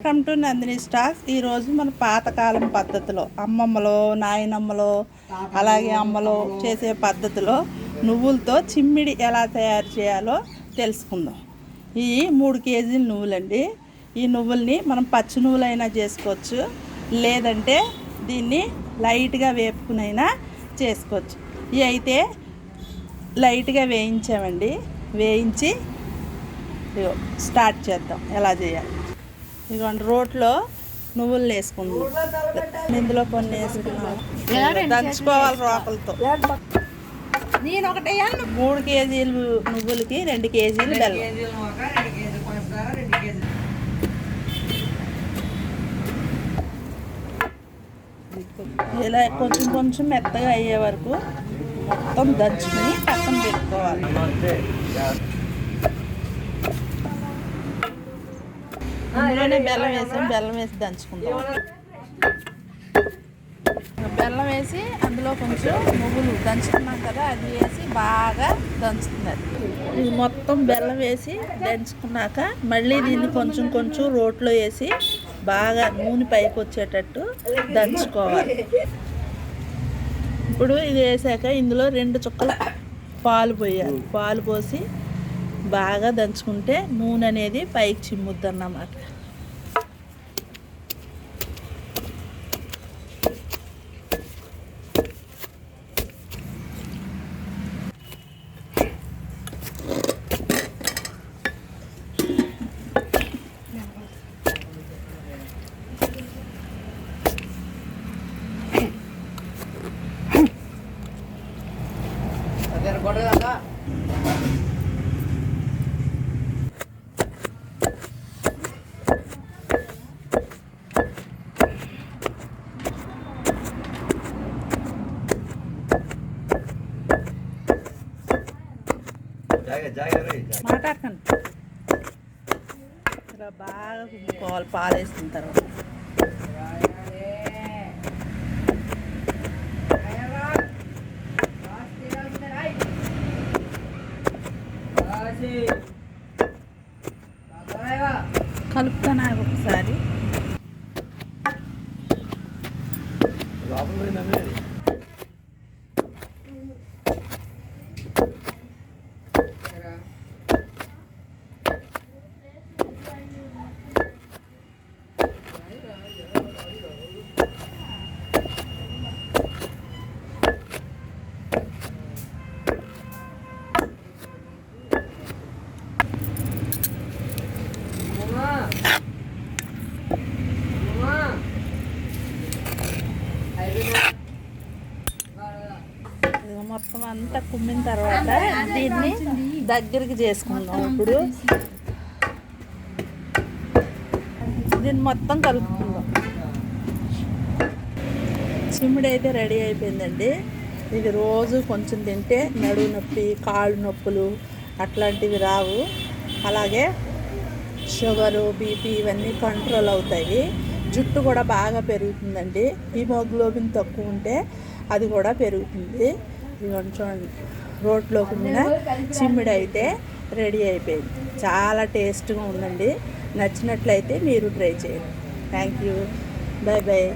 Welcome to Nandini stocks ఈరోజు మన పాతకాలం పద్ధతిలో అమ్మమ్మలో నాయనమ్మలో అలాగే అమ్మలో చేసే పద్ధతిలో నువ్వులతో చిమ్మిడి ఎలా తయారు చేయాలో తెలుసుకుందాం. ఈ మూడు కేజీల నువ్వులండి. ఈ నువ్వుల్ని మనం పచ్చి నువ్వులైనా చేసుకోవచ్చు లేదంటే దీన్ని లైట్గా వేపుకునైనా చేసుకోవచ్చు. ఇవి అయితే లైట్గా వేయించామండి. వేయించి స్టార్ట్ చేద్దాం. ఎలా చేయాలి? ఇదిగోండి రోట్లో నువ్వులు వేసుకుందాం. ఇందులో కొన్ని వేసుకున్నాం దంచుకోవాలి రోకలతో. నేను ఒకటే మూడు కేజీలు నువ్వులకి రెండు కేజీలు బెల్లం. ఇలా కొంచెం కొంచెం మెత్తగా అయ్యే వరకు మొత్తం దంచుకుని పక్కన పెట్టుకోవాలి. అందులోనే బెల్లం వేసాం. బెల్లం వేసి దంచుకుందాం. బెల్లం వేసి అందులో కొంచెం నువ్వులు దంచుకున్నాం కదా అది వేసి బాగా దంచుతున్నారు. ఇది మొత్తం బెల్లం వేసి దంచుకున్నాక మళ్ళీ దీన్ని కొంచెం కొంచెం రోట్లో వేసి బాగా నూనె పైకి వచ్చేటట్టు దంచుకోవాలి. ఇప్పుడు ఇది వేసాక ఇందులో రెండు చుక్కలు పాలు పోయాలి. పాలు పోసి బాగా దంచుకుంటే నూనె అనేది పైకి చిమ్ముద్ది అన్నమాట మాట్లాడకండి. ఇలా బాగా కుమ్ముకోవాలి పాలు వేసిన తర్వాత. కలుపుతాను ఒకసారి ఇది మొత్తం అంతా కుమ్మిన తర్వాత దీన్ని దగ్గరికి చేసుకుందాం ఇప్పుడు. దీన్ని మొత్తం కలుపుకుందాం. చిమ్మిడి అయితే రెడీ అయిపోయిందండి. ఇది రోజు కొంచెం తింటే నడువు నొప్పి కాళ్ళు నొప్పులు అట్లాంటివి రావు. అలాగే షుగరు బీపీ ఇవన్నీ కంట్రోల్ అవుతాయి. జుట్టు కూడా బాగా పెరుగుతుందండి. హిమోగ్లోబిన్ తక్కువ ఉంటే అది కూడా పెరుగుతుంది. ఇది చూడండి రోట్లో కూడా చిమ్మిడి అయితే రెడీ అయిపోయింది. చాలా టేస్ట్గా ఉందండి. నచ్చినట్లయితే మీరు ట్రై చేయండి. Thank you bye bye